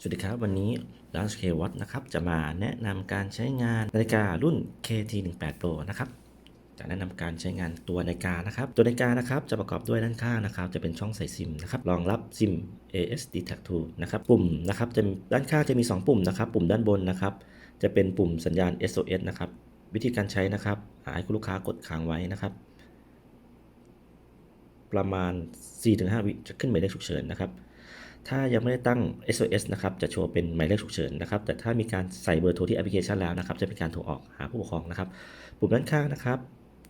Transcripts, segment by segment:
สวัสดีครับ วันนี้ Last K Watch นะครับจะมาแนะนำการใช้งานนาฬิการุ่น KT18 Pro นะครับจะแนะนำการใช้งานตัวนาฬิกานะครับตัวนาฬิกานะครับจะประกอบด้วยด้านข้างนะครับ จะเป็นช่องใส่ซิมนะครับรองรับซิม ASD Tag 2นะครับปุ่มนะครับจะด้านข้างจะมี 2 ปุ่มนะครับปุ่มด้านบนนะครับจะเป็นปุ่มสัญญาณ SOS นะครับวิธีการใช้นะครับให้คุณลูกค้ากดค้างไว้นะครับประมาณ 4-5 วิจะขึ้นหมายเลขฉุกเฉินนะครับ ถ้ายังไม่ได้ตั้ง SOS นะครับ จะโชว์เป็นหมายเลขฉุกเฉินนะครับ แต่ถ้ามีการใส่เบอร์โทรที่แอปพลิเคชันแล้วนะครับ จะเป็นการโทรออกหาผู้ปกครองนะครับ ปุ่มด้านข้างนะครับ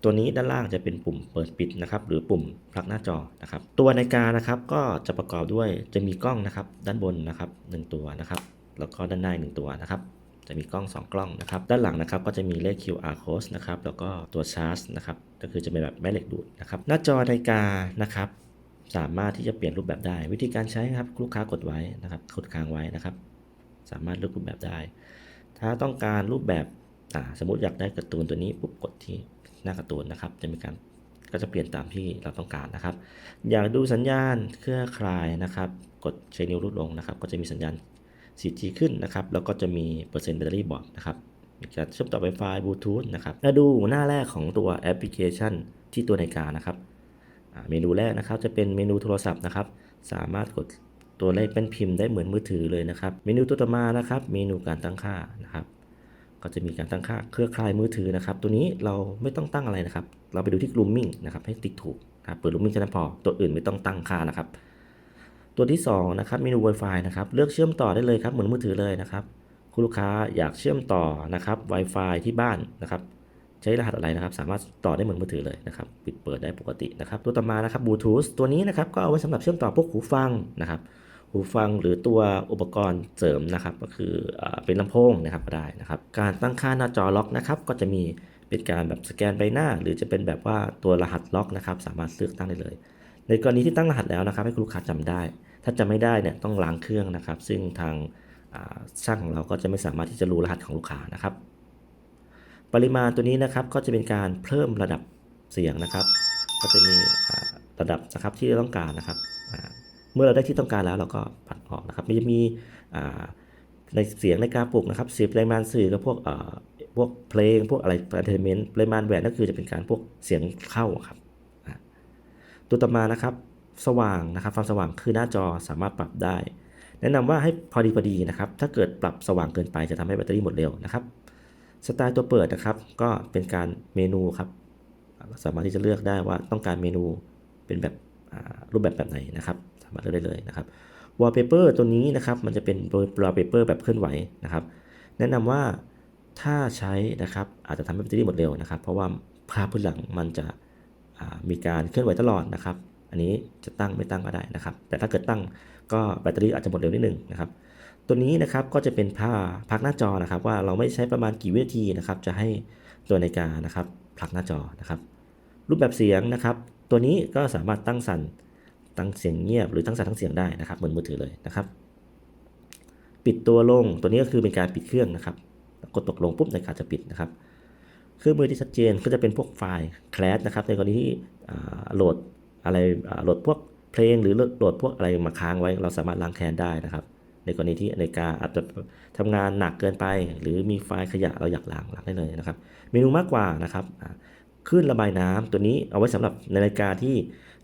ตัวนี้ด้านล่างจะเป็นปุ่มเปิดปิดนะครับ หรือปุ่มพลักหน้าจอนะครับ ตัวนาฬิกานะครับก็จะประกอบด้วยจะมีกล้องนะครับ ด้านบนนะครับหนึ่งตัวนะครับ แล้วก็ด้านหน้าหนึ่งตัวนะครับ จะมีกล้อง 2 กล้องนะครับ ด้านหลังนะครับก็จะมีเลข QR code นะครับ แล้วก็ตัวชาร์จนะครับ ก็คือจะเป็นแบบแม่เหล็กดูดนะครับ หน้าจอนาฬิกานะครับ สามารถที่จะเปลี่ยนรูปแบบได้ วิธีการใช้ครับลูกค้ากดไว้นะครับกดค้างไว้นะครับ สามารถเลือกรูปแบบได้ ถ้าต้องการรูปแบบสมมติอยากได้การ์ตูนตัวนี้ปุ๊บกดที่หน้าการ์ตูนนะครับ จะมีการก็จะเปลี่ยนตามที่เราต้องการนะครับ อยากดูสัญญาณเครือข่ายนะครับ กดใช้นิ้วรูดลงนะครับ ก็จะมีสัญญาณ 4G ขึ้นนะครับ แล้วก็จะมีเปอร์เซ็นต์แบตเตอรี่บอกนะครับมีการเชื่อมต่อ Wi-Fi บลูทูธนะครับมาดูหน้าแรกของตัวแอปพลิเคชันที่ตัวนาฬิกานะครับ เมนูแรกนะครับจะเป็นเมนูโทรศัพท์นะครับ สามารถกดตัวเลขเป็นพิมพ์ได้เหมือนมือถือเลยนะครับ เมนูตัวต่อมานะครับ เมนูการตั้งค่านะครับ ก็จะมีการตั้งค่าเครือข่ายมือถือนะครับ ตัวนี้เราไม่ต้องตั้งอะไรนะครับ เราไปดูที่ grooming นะครับให้ติ๊กถูกนะครับเปิด grooming แค่นั้นพอ ตัวอื่นไม่ต้องตั้งค่านะครับ ตัวที่สองนะครับเมนู Wi-Fi นะครับ เลือกเชื่อมต่อได้เลยครับเหมือนมือถือเลยนะครับ คุณลูกค้าอยากเชื่อมต่อนะครับ Wi-Fi ที่บ้านนะครับ ใช้รหัสอะไรนะครับ สามารถต่อได้เหมือนมือถือเลยนะครับ ปิดเปิดได้ปกตินะครับ ตัวต่อมานะครับบลูทูธตัวนี้นะครับก็เอาไว้สำหรับเชื่อมต่อพวกหูฟังนะครับ หูฟังหรือตัวอุปกรณ์เสริมนะครับ ก็คือเอเป็นลำโพงนะครับก็ได้นะครับ การตั้งค่าหน้าจอล็อกนะครับ ก็จะมีเป็นการแบบสแกนใบหน้า หรือจะเป็นแบบว่าตัวรหัสล็อกนะครับ สามารถเลือกตั้งได้เลย ในกรณีที่ตั้งรหัสแล้วนะครับ ให้คุณลูกค้าจำได้ ถ้าจำไม่ได้เนี่ยต้องล้างเครื่องนะครับ ซึ่งทางช่างของเราก็จะไม่สามารถที่จะรู้รหัสของลูกค้านะครับ ปริมาณตัวนี้นะครับก็จะเป็นการเพิ่มระดับเสียงนะครับ ก็จะมีระดับนะครับที่เราต้องการนะครับเมื่อเราได้ที่ต้องการแล้วเราก็ปัดออกนะครับมันจะมีในเสียงในการปลุกนะครับเสียงปริมาณสื่อกับพวกเอ่อพวกเพลงพวกอะไรเอนเทอร์เมนต์ปริมาณแหวนก็คือจะเป็นการพวกเสียงเข้าครับตัวต่อมานะครับสว่างนะครับความสว่างคือหน้าจอสามารถปรับได้ แนะนำว่าให้พอดีพอดีนะครับ ถ้าเกิดปรับสว่างเกินไปจะทำให้แบตเตอรี่หมดเร็วนะครับ สไตล์ตัวเปิดนะครับ ก็เป็นการเมนูครับสามารถที่จะเลือกได้ว่าต้องการเมนูเป็นแบบรูปแบบแบบไหนนะครับ สามารถเลือกได้เลยนะครับ wallpaper ตัวนี้นะครับ มันจะเป็น wallpaper แบบเคลื่อนไหวนะครับ แนะนำว่าถ้าใช้นะครับ อาจจะทำให้แบตเตอรี่หมดเร็วนะครับ เพราะว่าภาพพื้นหลังมันจะมีการเคลื่อนไหวตลอดนะครับ อันนี้จะตั้งไม่ตั้งก็ได้นะครับ แต่ถ้าเกิดตั้งก็แบตเตอรี่อาจจะหมดเร็วนิดนึงนะครับ ตัวนี้นะครับก็จะเป็นผ้าพักหน้าจอนะครับ ว่าเราไม่ใช้ประมาณกี่วินาทีนะครับ จะให้ตัวนาฬิกานะครับพักหน้าจอนะครับ รูปแบบเสียงนะครับ ตัวนี้ก็สามารถตั้งสั่นตั้งเสียงเงียบหรือตั้งสั่นทั้งเสียงได้นะครับ เหมือนมือถือเลยนะครับ ปิดตัวลงตัวนี้ก็คือเป็นการปิดเครื่องนะครับ กดตกลงปุ๊บนาฬิกาจะปิดนะครับเครื่องมือที่ชัดเจนก็จะเป็นพวกไฟล์แคลสนะครับในกรณีที่อ่าโหลดอะไรโหลดพวกเพลงหรือโหลดพวกอะไรมาค้างไว้ เราสามารถล้างแค้นได้นะครับ ในกรณีที่นาฬิกาอาจจะทำงานหนักเกินไป หรือมีไฟล์ขยะเราอยากล้างล้างได้เลยนะครับ เมนูมากกว่านะครับอ่าคลื่นระบายน้ำตัวนี้เอาไว้สำหรับนาฬิกาที่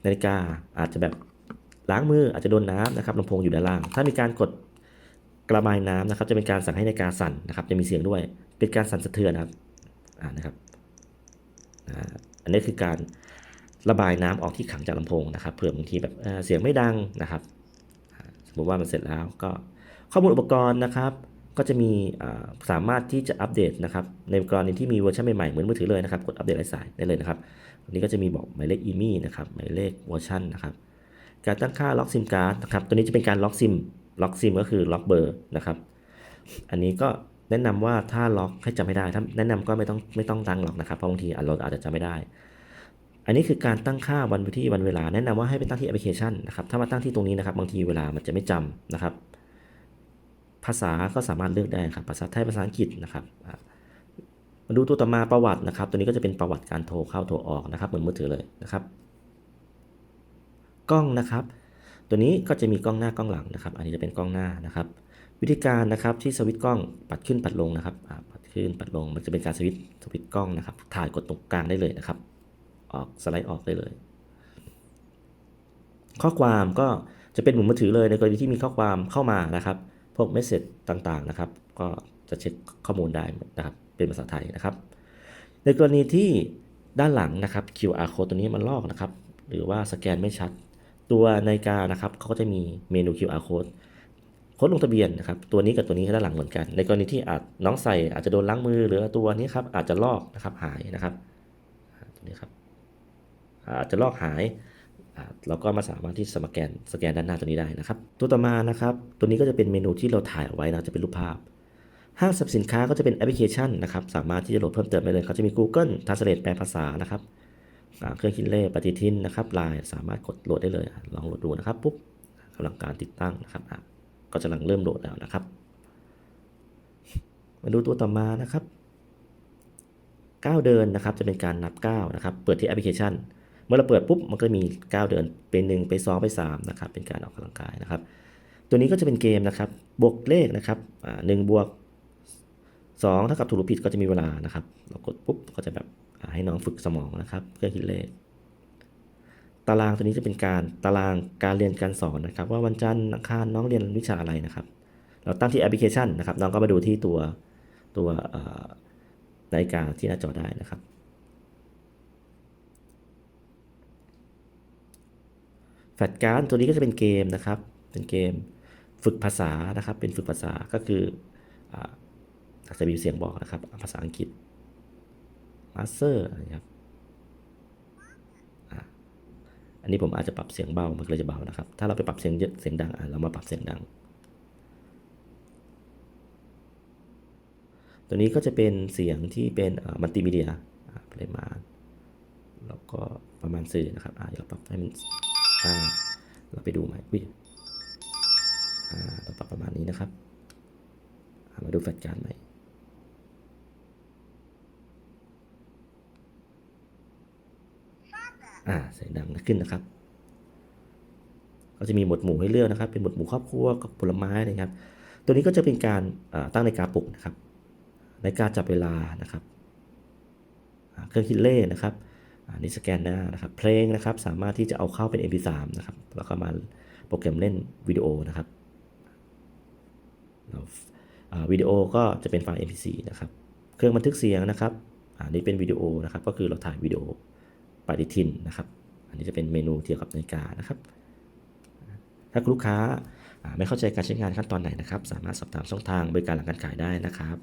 นาฬิกาอาจจะแบบล้างมืออาจจะโดนน้ำนะครับลำโพงอยู่ด้านล่าง ถ้ามีการกดกระบายน้ำนะครับ จะเป็นการสั่งให้นาฬิกาสั่นนะครับ จะมีเสียงด้วย เป็นการสั่นสะเทือนนะครับอ่านะครับอันนี้คือการระบายน้ำออกที่ขังจากลำโพงนะครับเผื่อบางทีแบบเสียงไม่ดังนะครับ สมมติว่ามันเสร็จแล้วก็ ข้อมูลอุปกรณ์นะครับ ก็จะมีสามารถที่จะอัปเดตนะครับในกรณีที่มีเวอร์ชันใหม่ๆเหมือนมือถือเลยนะครับกดอัปเดตไร้สายได้เลยนะครับอันนี้ก็จะมีบอกหมายเลขอีมี่นะครับหมายเลขเวอร์ชันนะครับการตั้งค่าล็อกซิมการ์ดนะครับตัวนี้จะเป็นการล็อกซิมล็อกซิมก็คือล็อกเบอร์นะครับอันนี้ก็แนะนำว่าถ้าล็อกให้จำไม่ได้ถ้าแนะนำก็ไม่ต้องไม่ต้องตั้งหรอกนะครับเพราะบางทีเราอาจจะจำไม่ได้ อันนี้คือการตั้งค่าวันที่วันเวลา แนะนำว่าให้ไปตั้งที่แอปพลิเคชันนะครับถ้ามาตั้งที่ตรงนี้นะครับบางทีเวลามันจะไม่จำนะครับ ภาษาก็สามารถเลือกได้ครับภาษาไทยภาษาอังกฤษนะครับมาดูตัวต่อมาประวัตินะครับ ตัวนี้ก็จะเป็นประวัติการโทรเข้าโทรออกนะครับเหมือนมือถือเลยนะครับ กล้องนะครับ ตัวนี้ก็จะมีกล้องหน้ากล้องหลังนะครับ อันนี้จะเป็นกล้องหน้านะครับ วิธีการนะครับที่สวิตช์กล้องปัดขึ้นปัดลงนะครับปัดขึ้นปัดลงมันจะเป็นการสวิตช์สวิตช์กล้องนะครับ ถ่ายกดตรงกลางได้เลยนะครับ ออกสไลด์ออกได้เลย ข้อความก็จะเป็นหมือนมือถือเลยในกรณีที่มีข้อความเข้ามานะครับ พวกเมสเซจต่างๆนะครับ ก็จะเช็คข้อมูลได้นะครับเป็นภาษาไทยนะครับ ในกรณีที่ด้านหลังนะครับ QR code ตัวนี้มันลอกนะครับ หรือว่าสแกนไม่ชัด ตัวนาฬิกานะครับเขาก็จะมีเมนู QR code โค้ดลงทะเบียนนะครับ ตัวนี้กับตัวนี้ด้านหลังเหมือนกัน ในกรณีที่อาจน้องใส่อาจจะโดนล้างมือหรือตัวนี้ครับอาจจะลอกนะครับหายนะครับอาตัวนี้ครับอาจจะลอกหาย เราก็มาสามารถที่สแกนสแกนด้านหน้าตัวนี้ได้นะครับ ตัวต่อมานะครับ ตัวนี้ก็จะเป็นเมนูที่เราถ่ายเอาไว้นะจะเป็นรูปภาพ ห้างสรรพสินค้าก็จะเป็นแอปพลิเคชันนะครับ สามารถที่จะโหลดเพิ่มเติมได้เลยเขาจะมี Google Translate แปลภาษานะครับเครื่องคิดเลขปฏิทินนะครับไลน์สามารถกดโหลดได้เลย ลองโหลดดูนะครับปุ๊บกำลังการติดตั้งนะครับอะก็กำลังเริ่มโหลดแล้วนะครับ มาดูตัวต่อมานะครับก้าวเดินนะครับจะเป็นการนับก้าวนะครับ เปิดที่แอปพลิเคชัน เมื่อเราเปิดปุ๊บมันก็มีก้าวเดินเป็น 1 ไป 2 ไป3นะครับเป็นการออกกำลังกายนะครับ ตัวนี้ก็จะเป็นเกมนะครับบวกเลขนะครับหนึ่งบวกสองเท่ากับถูกหรือผิดก็จะมีเวลานะครับ เรากดปุ๊บก็จะแบบให้น้องฝึกสมองนะครับเครื่องคิดเลข ตารางตัวนี้จะเป็นการตารางการเรียนการสอนนะครับ ว่าวันจันทร์อังคารน้องเรียนวิชาอะไรนะครับ เราตั้งที่แอปพลิเคชันนะครับน้องก็มาดูที่ตัวตัวนาฬิกาที่หน้าจอได้นะครับ แฟลชการ์ดตัวนี้ก็จะเป็นเกมนะครับ เป็นเกมฝึกภาษานะครับ เป็นฝึกภาษาก็คืออ่าจจะมีเสียงบอกนะครับ ภาษาอังกฤษ master นะครับอันนี้ผมอาจจะปรับเสียงเบา มันก็เลยจะเบานะครับ ถ้าเราไปปรับเสียงเยอะเสียงดังอะเรามาปรับเสียงดัง ตัวนี้ก็จะเป็นเสียงที่เป็นมัลติมีเดียปริมาณ แล้วก็ประมาณสื่อนะครับอะเดี๋ยวปรับให้มัน อ่าเราไปดูใหม่อุ้ยอ่าเราปรับประมาณนี้นะครับมาดูแฟลชการใหม่อ่าเสียงดังขึ้นนะครับ ก็จะมีหมวดหมู่ให้เลือกนะครับ เป็นหมวดหมู่ครอบครัวกับผลไม้นะครับ ตัวนี้ก็จะเป็นการอ่าตั้งนาฬิกาปลุกนะครับนาฬิกาจับเวลานะครับ เครื่องคิดเลขนะครับ อันนี้สแกนหน้านะครับ เพลงนะครับสามารถที่จะเอาเข้าเป็น MP3 นะครับ แล้วก็มาโปรแกรมเล่นวิดีโอนะครับวิดีโอก็จะเป็นไฟล์ MP4 นะครับ เครื่องบันทึกเสียงนะครับ อันนี้เป็นวิดีโอนะครับ ก็คือเราถ่ายวิดีโอปฏิทินนะครับ อันนี้จะเป็นเมนูเกี่ยวกับนาฬิกานะครับ ถ้าลูกค้าอ่าไม่เข้าใจการใช้งานขั้นตอนไหนนะครับ สามารถสอบถามช่องทางบริการหลังการขายได้นะครับ